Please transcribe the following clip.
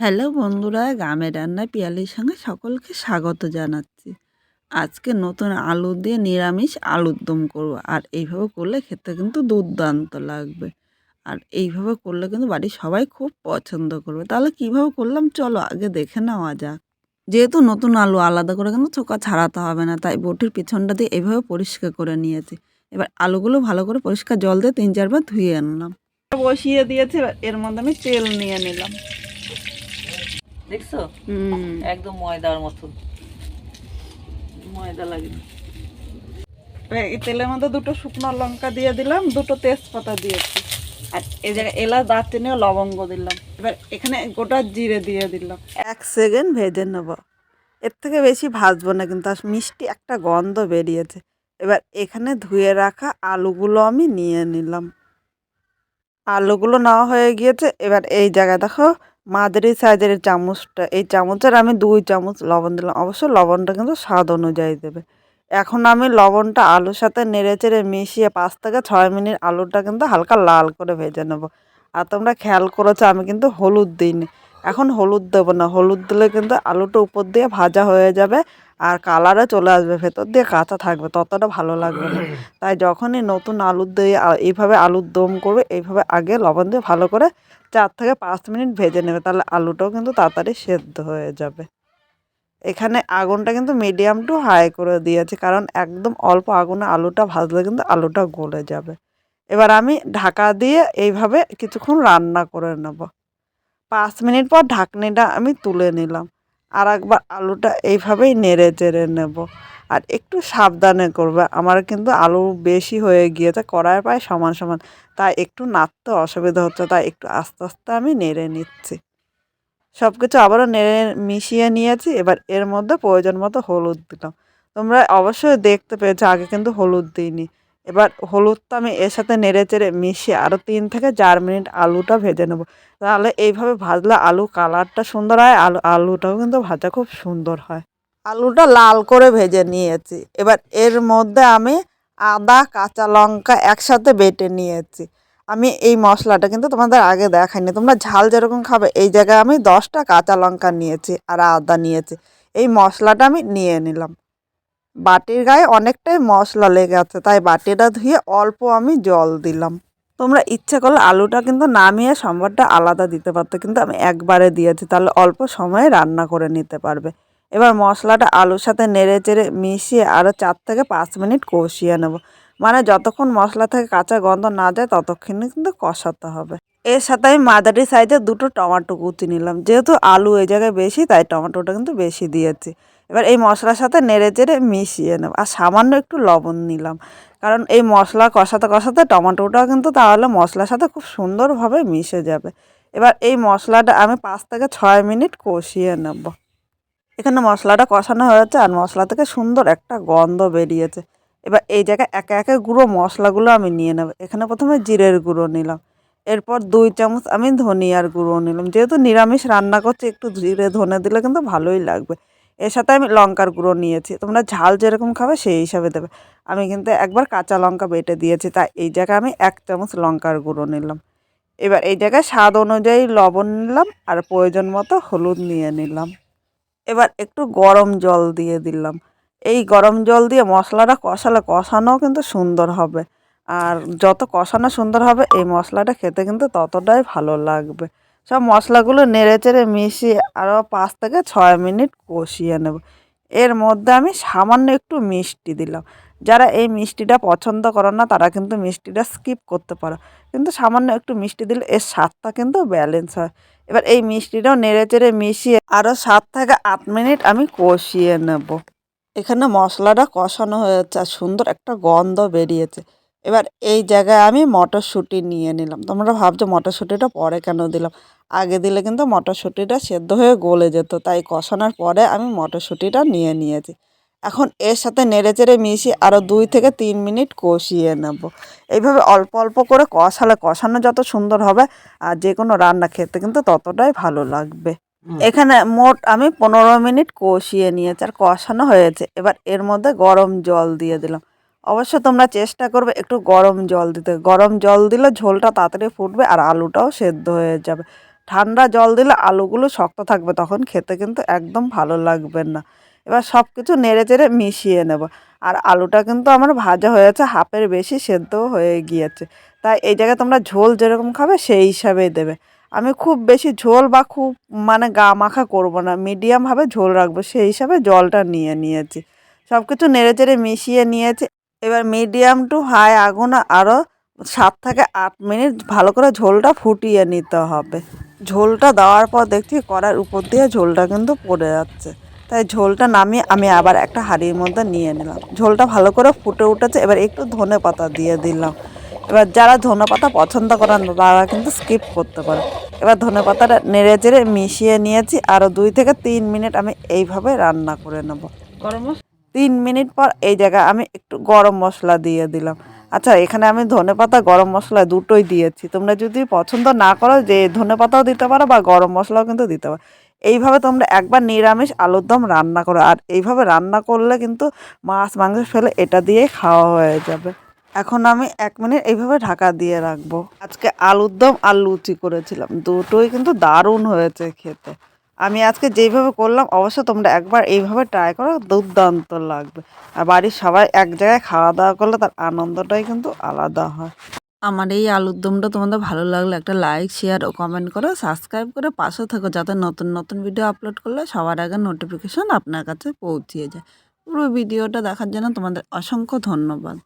Hello বন্ধুরা, গ্রামের রান্নায় পিয়ালির সঙ্গে সকলকে স্বাগত জানাচ্ছি। আজকে নতুন আলু দিয়ে নিরামিষ আলুর দম করব আর এইভাবে করলে খেতে কিন্তু দুর্দান্ত লাগবে। আর এইভাবে করলে কিন্তু বাড়ির সবাই খুব পছন্দ করবে। তাহলে কীভাবে করলাম চলো আগে দেখে নেওয়া যাক। যেহেতু নতুন আলু আলাদা করে কিন্তু চোকা ছাড়াতে হবে না, তাই বটির পিছনটা দিয়ে এইভাবে পরিষ্কার করে নিয়েছি। এবার আলুগুলো ভালো করে পরিষ্কার জল দিয়ে তিন চারবার ধুয়ে আনলাম বসিয়ে দিয়েছে এর মধ্যে আমি তেল নিয়ে নিলাম। দেখছ? হুম। একদম ময়দার মতন। ময়দা লাগে। এই তেলের মধ্যে দুটো শুকনো লঙ্কা দিয়ে দিলাম দুটো তেজপাতা দিয়েছি। আর এই জায়গায় এলাচ দারচিনি লবঙ্গ দিলাম। এবার এখানে গোটা জিরে দিয়ে দিলাম। এক সেকেন্ড ভেজে নেব। এর থেকে বেশি ভাজবো না কিন্তু আর মিষ্টি একটা গন্ধ বেরিয়েছে। এবার এখানে ধুয়ে রাখা আলুগুলো আমি নিয়ে নিলাম। আলুগুলো নেওয়া হয়ে গিয়েছে। এবার এই জায়গায় দেখো মাঝারি সাইজের এই চামচটা, এই চামচের আমি দুই চামচ লবণ দিলাম। অবশ্য লবণটা কিন্তু স্বাদ অনুযায়ী দেবে। এখন আমি লবণটা আলুর সাথে নেড়ে চেড়ে মিশিয়ে পাঁচ থেকে ছয় মিনিট আলুটা কিন্তু হালকা লাল করে ভেজে নেব। আর তোমরা খেয়াল করেছ, আমি কিন্তু হলুদ দিইনি। এখন হলুদ দেবো না। হলুদ দিলে কিন্তু আলুটা উপর দিয়ে ভাজা হয়ে যাবে আর কালারও চলে আসবে, ভেতর দিয়ে কাঁচা থাকবে, ততটা ভালো লাগবে না। তাই যখনই নতুন আলু দিয়ে এইভাবে আলুর দম করবে, এইভাবে আগে লবণ দিয়ে ভালো করে চার থেকে পাঁচ মিনিট ভেজে নেবে, তাহলে আলুটাও কিন্তু তাড়াতাড়ি সেদ্ধ হয়ে যাবে। এখানে আগুনটা কিন্তু মিডিয়াম টু হাই করে দিয়েছি, কারণ একদম অল্প আগুনে আলুটা ভাজলে কিন্তু আলুটা গলে যাবে। এবার আমি ঢাকা দিয়ে এইভাবে কিছুক্ষণ রান্না করে নেব। পাঁচ মিনিট পর ঢাকনিটা আমি তুলে নিলাম। আর একবার আলুটা এইভাবেই নেড়ে চেড়ে নেব। আর একটু সাবধানে করবে। আমার কিন্তু আলু বেশি হয়ে গিয়েছে কড়াইয়ের প্রায় সমান সমান। তাই একটু নাড়তে অসুবিধা হচ্ছে, তাই একটু আস্তে আস্তে আমি নেড়ে নিচ্ছি। সব কিছু আবারও নেড়ে মিশিয়ে নিয়েছি। এবার এর মধ্যে প্রয়োজন মতো হলুদ দিলাম। তোমরা অবশ্যই দেখতে পেয়েছ, আগে কিন্তু হলুদ দিইনি। এবার হলুদটা আমি এর সাথে নেড়ে চেড়ে মিশিয়ে আরও তিন থেকে চার মিনিট আলুটা ভেজে নেব। তাহলে এইভাবে ভাজলে আলু কালারটা সুন্দর হয়, আলু, আলুটাও কিন্তু ভাজা খুব সুন্দর হয়। আলুটা লাল করে ভেজে নিয়েছি। এবার এর মধ্যে আমি আদা, কাঁচা লঙ্কা একসাথে বেটে নিয়েছি। আমি এই মশলাটা কিন্তু তোমাদের আগে দেখাইনি। তোমরা ঝাল যেরকম খাবে, এই জায়গায় আমি দশটা কাঁচা লঙ্কা নিয়েছি আর আদা নিয়েছি। এই মশলাটা আমি নিয়ে নিলাম। বাটির গায়ে অনেকটাই মশলা লেগে আছে, তাই বাটিটা ধুয়ে অল্প আমি জল দিলাম। তোমরা ইচ্ছে করলে আলুটা কিন্তু নামিয়ে সম্বারটা আলাদা দিতে পারতো, কিন্তু আমি একবারে দিয়েছি, তাহলে অল্প সময়ে রান্না করে নিতে পারবে। এবার মশলাটা আলুর সাথে নেড়ে চেড়ে মিশিয়ে আরও চার থেকে পাঁচ মিনিট কষিয়ে নেব। মানে যতক্ষণ মশলা থেকে কাঁচা গন্ধ না যায় ততক্ষণই কিন্তু কষাতে হবে। এর সাথে আমি মাঝারি সাইজের দুটো টমেটো কুচি নিলাম। যেহেতু আলু এই জায়গায় বেশি, তাই টমেটোটা কিন্তু বেশি দিয়েছি। এবার এই মশলার সাথে নেড়ে চেড়ে মিশিয়ে নেব। আর সামান্য একটু লবণ নিলাম। কারণ এই মশলা কষাতে কষাতে টমেটোটাও কিন্তু তাহলে মশলার সাথে খুব সুন্দরভাবে মিশে যাবে। এবার এই মশলাটা আমি পাঁচ থেকে ছয় মিনিট কষিয়ে নেব। এখানে মশলাটা কষানো হয়েছে আর মশলা থেকে সুন্দর একটা গন্ধ বেরিয়েছে। এবার এই জায়গায় একে একে গুঁড়ো মশলাগুলো আমি নিয়ে নেব। এখানে প্রথমে জিরের গুঁড়ো নিলাম। এরপর দুই চামচ আমি ধনিয়ার গুঁড়ো নিলাম। যেহেতু নিরামিষ রান্না করছি, একটু জিরে ধনে দিলে কিন্তু ভালোই লাগবে। এর সাথে আমি লঙ্কার গুঁড়ো নিয়েছি। তোমরা ঝাল যেরকম খাবে সেই হিসাবে দেবে। আমি কিন্তু একবার কাঁচা লঙ্কা বেটে দিয়েছি তাই এই জায়গায় আমি এক চামচ লঙ্কার গুঁড়ো নিলাম। এবার এই জায়গায় স্বাদ অনুযায়ী লবণ নিলাম আর প্রয়োজন মতো হলুদ নিয়ে নিলাম। এবার একটু গরম জল দিয়ে দিলাম। এই গরম জল দিয়ে মশলাটা কষালে কষানোও কিন্তু সুন্দর হবে। আর যত কষানো সুন্দর হবে, এই মশলাটা খেতে কিন্তু ততটাই ভালো লাগবে। সব মশলাগুলো নেড়ে চেড়ে মিশিয়ে আরও পাঁচ থেকে ছয় মিনিট কষিয়ে নেব। এর মধ্যে আমি সামান্য একটু মিষ্টি দিলাম। যারা এই মিষ্টিটা পছন্দ করো না, তারা কিন্তু মিষ্টিটা স্কিপ করতে পারো। কিন্তু সামান্য একটু মিষ্টি দিলে এর স্বাদটা কিন্তু ব্যালেন্স হয়। এবার এই মিষ্টিটাও নেড়ে চেড়ে মিশিয়ে আরও সাত থেকে আট মিনিট আমি কষিয়ে নেব। এখানে মশলাটা কষানো হয়েছে আর সুন্দর একটা গন্ধ বেরিয়েছে। এবার এই জায়গায় আমি মটরশুঁটি নিয়ে নিলাম। তোমরা ভাবছ মটরশুঁটিটা পরে কেন দিলাম? আগে দিলে কিন্তু মটরশুঁটিটা সেদ্ধ হয়ে গলে যেত তাই কষানোর পরে আমি মটরশুঁটিটা নিয়ে নিয়েছি। এখন এর সাথে নেড়ে চেড়ে মিশিয়ে আরও দুই থেকে তিন মিনিট কষিয়ে নেব। এইভাবে অল্প অল্প করে কষালে কষানো যত সুন্দর হবে আর যে কোনো রান্না খেতে কিন্তু ততটাই ভালো লাগবে। এখানে মোট আমি পনেরো মিনিট কষিয়ে নিয়েছি আর কষানো হয়েছে। এবার এর মধ্যে গরম জল দিয়ে দিলাম। অবশ্য তোমরা চেষ্টা করবে একটু গরম জল দিতে। গরম জল দিলে ঝোলটা তাড়াতাড়ি ফুটবে আর আলুটাও সেদ্ধ হয়ে যাবে। ঠান্ডা জল দিলে আলুগুলো শক্ত থাকবে তখন খেতে কিন্তু একদম ভালো লাগবে না। এবার সব কিছু নেড়ে চেড়ে মিশিয়ে নেব। আর আলুটা কিন্তু আমার ভাজা হয়েছে, হাফের বেশি সেদ্ধ হয়ে গিয়েছে। তাই এই জায়গায় তোমরা ঝোল যেরকম খাবে সেই হিসাবেই দেবে। আমি খুব বেশি ঝোল বা খুব মানে গা মাখা করব না। মিডিয়ামভাবে ঝোল রাখব সেই হিসাবে জলটা নিয়ে নিয়েছি। সব কিছু নেড়ে চেড়ে মিশিয়ে নিয়েছি। এবার মিডিয়াম টু হাই আগুন আরও সাত থেকে আট মিনিট ভালো করে ঝোলটা ফুটিয়ে নিতে হবে। ঝোলটা দেওয়ার পর দেখছি কড়ার উপর দিয়ে ঝোলটা কিন্তু পড়ে যাচ্ছে। তাই ঝোলটা নামিয়ে আমি আবার একটা হাঁড়ির মধ্যে নিয়ে নিলাম। ঝোলটা ভালো করে ফুটে উঠেছে, এবার একটু ধনে পাতা দিয়ে দিলাম। এবার যারা ধনে পাতা পছন্দ করেন, তারা কিন্তু স্কিপ করতে পারে এবার ধনে পাতাটা নেড়ে চেড়ে মিশিয়ে নিয়েছি আরও দুই থেকে তিন মিনিট আমি এইভাবে রান্না করে নেব। গরম তিন মিনিট পর এই জায়গায় আমি একটু গরম মশলা দিয়ে দিলাম। আচ্ছা এখানে আমি ধনে পাতা গরম মশলা দুটোই দিয়েছি। তোমরা যদি পছন্দ না করো যে ধনে পাতাও দিতে পারো বা গরম মশলাও কিন্তু দিতে পারো। এইভাবে তোমরা একবার নিরামিষ আলুর দম রান্না করো। আর এইভাবে রান্না করলে কিন্তু মাছ মাংস ফেলে এটা দিয়েই খাওয়া হয়ে যাবে। এখন আমি এক মিনিট এইভাবে ঢাকা দিয়ে রাখব। আজকে আলুর দম আর লুচি করেছিলাম। দুটোই কিন্তু দারুণ হয়েছে খেতে। আমি আজকে যেইভাবে করলাম, অবশ্য তোমরা একবার এইভাবে ট্রাই করো, দুর্দান্ত লাগবে। আর বাড়ির সবাই এক জায়গায় খাওয়া দাওয়া করলে তার আনন্দটাই কিন্তু আলাদা হয়। আমার এই আলুর দমটা তোমাদের ভালো লাগলে একটা লাইক শেয়ার ও কমেন্ট করো সাবস্ক্রাইব করে পাশে থাকো যাতে নতুন নতুন ভিডিও আপলোড করলে সবার আগে নোটিফিকেশন আপনার কাছে পৌঁছিয়ে যায়। পুরো ভিডিওটা দেখার জন্য তোমাদের অসংখ্য ধন্যবাদ।